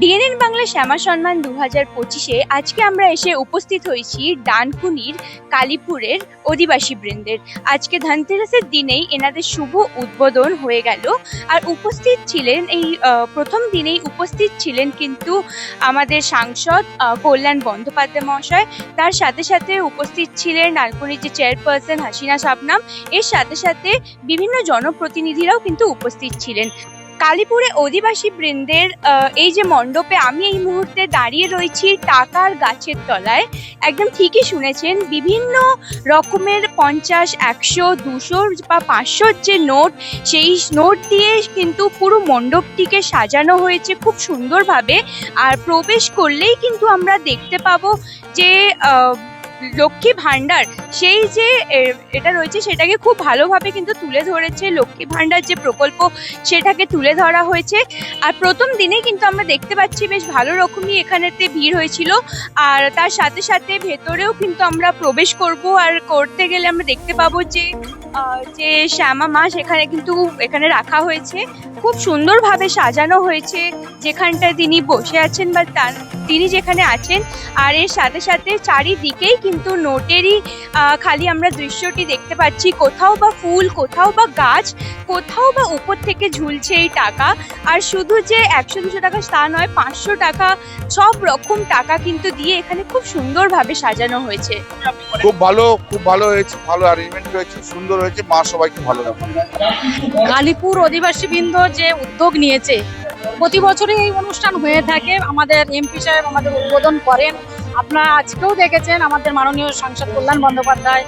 DNN Bangla Shyama সম্মান দু হাজার পঁচিশে আজকে আমরা এসে উপস্থিত হয়েছি ডানকুনির কালীপুরের অধিবাসী বৃন্দের। আজকে ধনতেরাসের দিনেই এনাদের শুভ উদ্বোধন হয়ে গেল। আর উপস্থিত ছিলেন এই প্রথম দিনেই উপস্থিত ছিলেন কিন্তু আমাদের সাংসদ কল্যাণ বন্দ্যোপাধ্যায় মহাশয়। তার সাথে সাথে উপস্থিত ছিলেন ডানকুনির যে চেয়ারপারসন হাসিনা শাবনাম এর সাথে সাথে বিভিন্ন জনপ্রতিনিধিরাও কিন্তু উপস্থিত ছিলেন। কালীপুরে অধিবাসী বৃন্দের এই যে মণ্ডপে আমি এই মুহূর্তে দাঁড়িয়ে রয়েছি টাকার গাছের তলায়, একদম ঠিকই শুনেছেন, বিভিন্ন রকমের পঞ্চাশ, একশো, দুশো বা পাঁচশোর যে নোট, সেই নোট দিয়ে কিন্তু পুরো মণ্ডপটিকে সাজানো হয়েছে খুব সুন্দরভাবে, আর প্রবেশ করলেই কিন্তু আমরা দেখতে পাবো যে লক্ষ্মী ভাণ্ডার, সেই যে এটা রয়েছে, সেটাকে খুব ভালোভাবে কিন্তু তুলে ধরেছে লক্ষ্মী ভাণ্ডার যে প্রকল্প, সেটাকে তুলে ধরা হয়েছে। আর প্রথম দিনে কিন্তু আমরা দেখতে পাচ্ছি বেশ ভালো রকমই এখানেতে ভিড় হয়েছিল। আর তার সাথে সাথে ভেতরেও কিন্তু আমরা প্রবেশ করব। আর করতে গেলে আমরা দেখতে পাবো যে যে শ্যামা মা সেখানে কিন্তু, এখানে রাখা হয়েছে। খুব সুন্দরভাবে সাজানো হয়েছে। যেখানটায় তিনি বসে আছেন বা তার তিনি যেখানে আছেন আর এর সাথে সাথে চারিদিকেই কিন্তু নোটেরই আহ, খালি আমরা দৃশ্যটি দেখতে পাচ্ছি। কোথাও বা ফুল কোথাও বা গাছ কোথাও বা উপর থেকে ঝুলছে এই টাকা। আর শুধু যে একশো দুশো টাকা তা নয় পাঁচশো টাকা সব রকম টাকা কিন্তু দিয়ে এখানে খুব সুন্দরভাবে সাজানো হয়েছে। খুব ভালো খুব ভালো হয়েছে ভালো অ্যারেঞ্জমেন্ট হয়েছে সুন্দর হয়েছে মা সবাইকে ভালো রাখবে কালীপুর অধিবাসী বৃন্দ যে উদ্যোগ নিয়েছে, প্রতি বছরই এই অনুষ্ঠান হয়ে থাকে। আমাদের এমপি সাহেব আমাদের উদ্বোধন করেন। আপনারা আজকেও দেখেছেন আমাদের মাননীয় সাংসদ কল্যাণ বন্দ্যোপাধ্যায়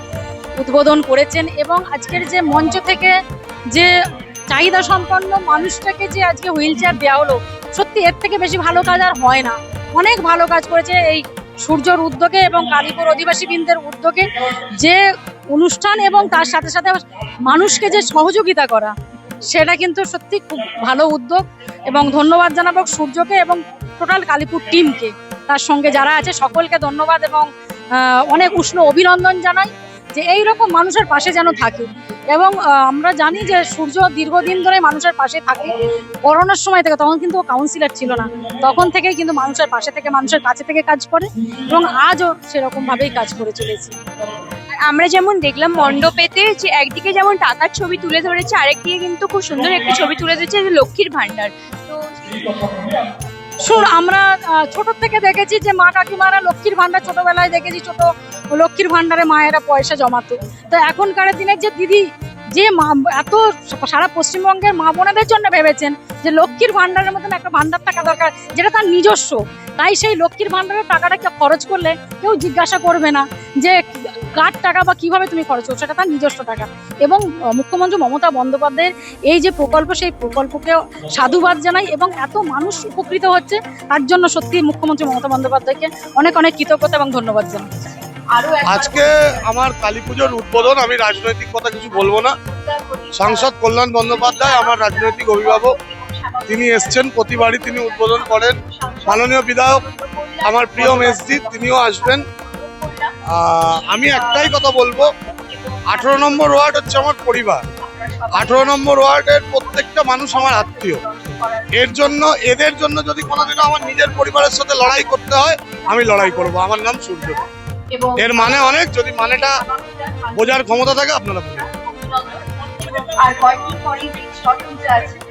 উদ্বোধন করেছেন এবং আজকের যে মঞ্চ থেকে যে চাহিদা সম্পন্ন মানুষটাকে যে আজকে হুইল চেয়ার দেওয়া হলো, সত্যি এর থেকে বেশি ভালো কাজ আর হয় না। অনেক ভালো কাজ করেছে এই সূর্যর উদ্যোগে এবং কালীপুর অধিবাসী বৃন্দের উদ্যোগে যে অনুষ্ঠান এবং তার সাথে সাথে মানুষকে যে সহযোগিতা করা। সেটা কিন্তু সত্যি খুব ভালো উদ্যোগ এবং ধন্যবাদ জানাব সূর্যকে এবং টোটাল কালীপুর টিমকে। তার সঙ্গে যারা আছে, সকলকে ধন্যবাদ এবং অনেক উষ্ণ অভিনন্দন জানাই যে এই রকম মানুষের পাশে যেন থাকে। এবং আমরা জানি যে সূর্য দীর্ঘদিন ধরে মানুষের পাশে থাকে। করোনার সময় থেকে তখন কিন্তু কাউন্সিলর ছিল না। তখন থেকেই কিন্তু মানুষের পাশে থেকে, মানুষের কাছে থেকে কাজ করে এবং আজও সেরকম ভাবেই কাজ করে চলেছি। আমরা যেমন দেখলাম মণ্ডপেতে যে একদিকে যেমন টাকার ছবি তুলে ধরেছে, আরেকদিকে কিন্তু খুব সুন্দর একটি ছবি তুলে ধরেছে লক্ষ্মীর ভান্ডার শুন, আমরা ছোট থেকে দেখেছি যে মা কাকিমারা লক্ষ্মীর ভান্ডার ছোটবেলায় দেখেছি, ছোট লক্ষ্মীর ভান্ডারে মায়েরা পয়সা জমাতো। তো এখনকার দিনের যে দিদি, যে মা, এত সারা পশ্চিমবঙ্গের মা বোনেদের জন্য ভেবেছেন যে লক্ষ্মীর ভান্ডারের মতন একটা ভান্ডার থাকা দরকার, যেটা তার নিজস্ব। তাই সেই লক্ষ্মীর ভান্ডারের টাকাটা খরচ করলে কেউ জিজ্ঞাসা করবে না যে কার টাকা বা কীভাবে তুমি খরচ করছ, সেটা তার নিজস্ব টাকা। এবং মুখ্যমন্ত্রী মমতা বন্দ্যোপাধ্যায়ের এই যে প্রকল্প, সেই প্রকল্পকে সাধুবাদ জানাই এবং এত মানুষ উপকৃত হচ্ছে, তার জন্য সত্যি মুখ্যমন্ত্রী মমতা বন্দ্যোপাধ্যায়কে অনেক অনেক কৃতজ্ঞতা এবং ধন্যবাদ জানাই। আজকে আমার কালী পুজোর উদ্বোধন, আমি রাজনৈতিক কথা কিছু বলব না। সাংসদ কল্যাণ বন্দ্যোপাধ্যায়, আমার রাজনৈতিক অভিভাবক, তিনি এসছেন, প্রতিবারই তিনি উদ্বোধন করেন। মাননীয় বিধায়ক, আমার প্রিয় মেসজি তিনিও আসবেন। আমি একটাই কথা বলব আঠেরো নম্বর ওয়ার্ড হচ্ছে আমার পরিবার। আঠেরো নম্বর ওয়ার্ডের প্রত্যেকটা মানুষ আমার আত্মীয়। এর জন্য এদের জন্য যদি কোনোদিনও আমার নিজের পরিবারের সাথে লড়াই করতে হয় আমি লড়াই করব। আমার নাম সূর্য। এর মানে অনেক যদি মানেটা বোঝার ক্ষমতা থাকে আপনারা বুঝুন আর কয়েকদিন পরেই আছে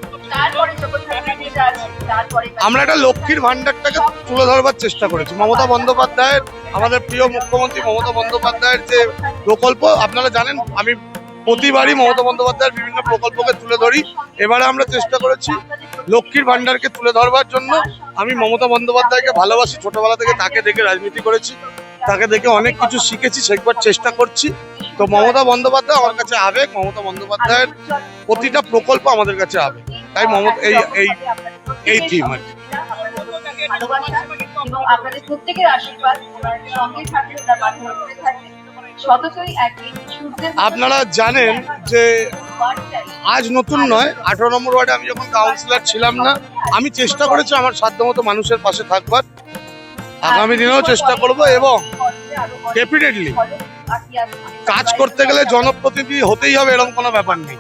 আমরা একটা লক্ষ্মীর ভান্ডারটাকে তুলে ধরবার চেষ্টা করেছি। মমতা বন্দ্যোপাধ্যায়ের, আমাদের প্রিয় মুখ্যমন্ত্রী মমতা বন্দ্যোপাধ্যায়ের যে প্রকল্প, আপনারা জানেন, আমি প্রতিবারই মমতা বন্দ্যোপাধ্যায়ের বিভিন্ন প্রকল্পকে তুলে ধরি। এবারে আমরা চেষ্টা করেছি লক্ষ্মীর ভান্ডারকে তুলে ধরবার জন্য। আমি মমতা বন্দ্যোপাধ্যায়কে ভালোবাসি, ছোটবেলা থেকে তাকে দেখে রাজনীতি করেছি, তাকে দেখে অনেক কিছু শিখেছি, শেখবার চেষ্টা করছি। তো মমতা বন্দ্যোপাধ্যায় আমার কাছে আবেগ, মমতা বন্দ্যোপাধ্যায়ের প্রতিটা প্রকল্প আমাদের কাছে আবেগ। তাই মমতা এই এই এই theme আর কি। আপনাদের প্রত্যেকের আশীর্বাদ সঙ্গে করে মতো আপনারা জানেন যে আজ নতুন নয় আঠারো নম্বর ওয়ার্ডে আমি যখন কাউন্সিলর ছিলাম না আমি চেষ্টা করেছি আমার সাধ্যমতো মানুষের পাশে থাকবার। আগামী দিনেও চেষ্টা করব এবং ডেফিনেটলি কাজ করতে গেলে জনপ্রতিনিধি হতেই হবে এরকম কোনো ব্যাপার নেই।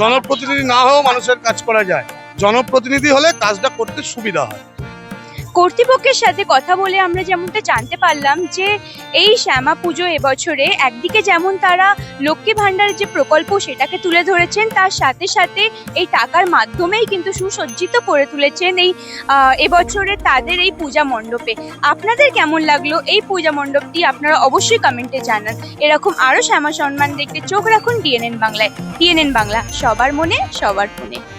জনপ্রতিনিধি না হয়েও মানুষের কাজ করা যায়। জনপ্রতিনিধি হলে কাজটা করতে সুবিধা হয়। কর্তৃপক্ষের সাথে কথা বলে আমরা যেমনটা জানতে পারলাম যে এই শ্যামা পুজো এবছরে একদিকে যেমন তারা লক্ষ্মী ভাণ্ডারের যে প্রকল্প সেটাকে তুলে ধরেছেন, তার সাথে সাথে এই টাকার মাধ্যমেই কিন্তু সুসজ্জিত করে তুলেছেন এই এবছরে তাদের এই পূজা মণ্ডপে। আপনাদের কেমন লাগল এই পূজা মণ্ডপটি? আপনারা অবশ্যই কমেন্টে জানান। এরকম আরও শ্যামা সম্মান দেখতে চোখ রাখুন ডিএনএন বাংলায়। ডিএনএন বাংলা, সবার মনে, সবার ফোনে।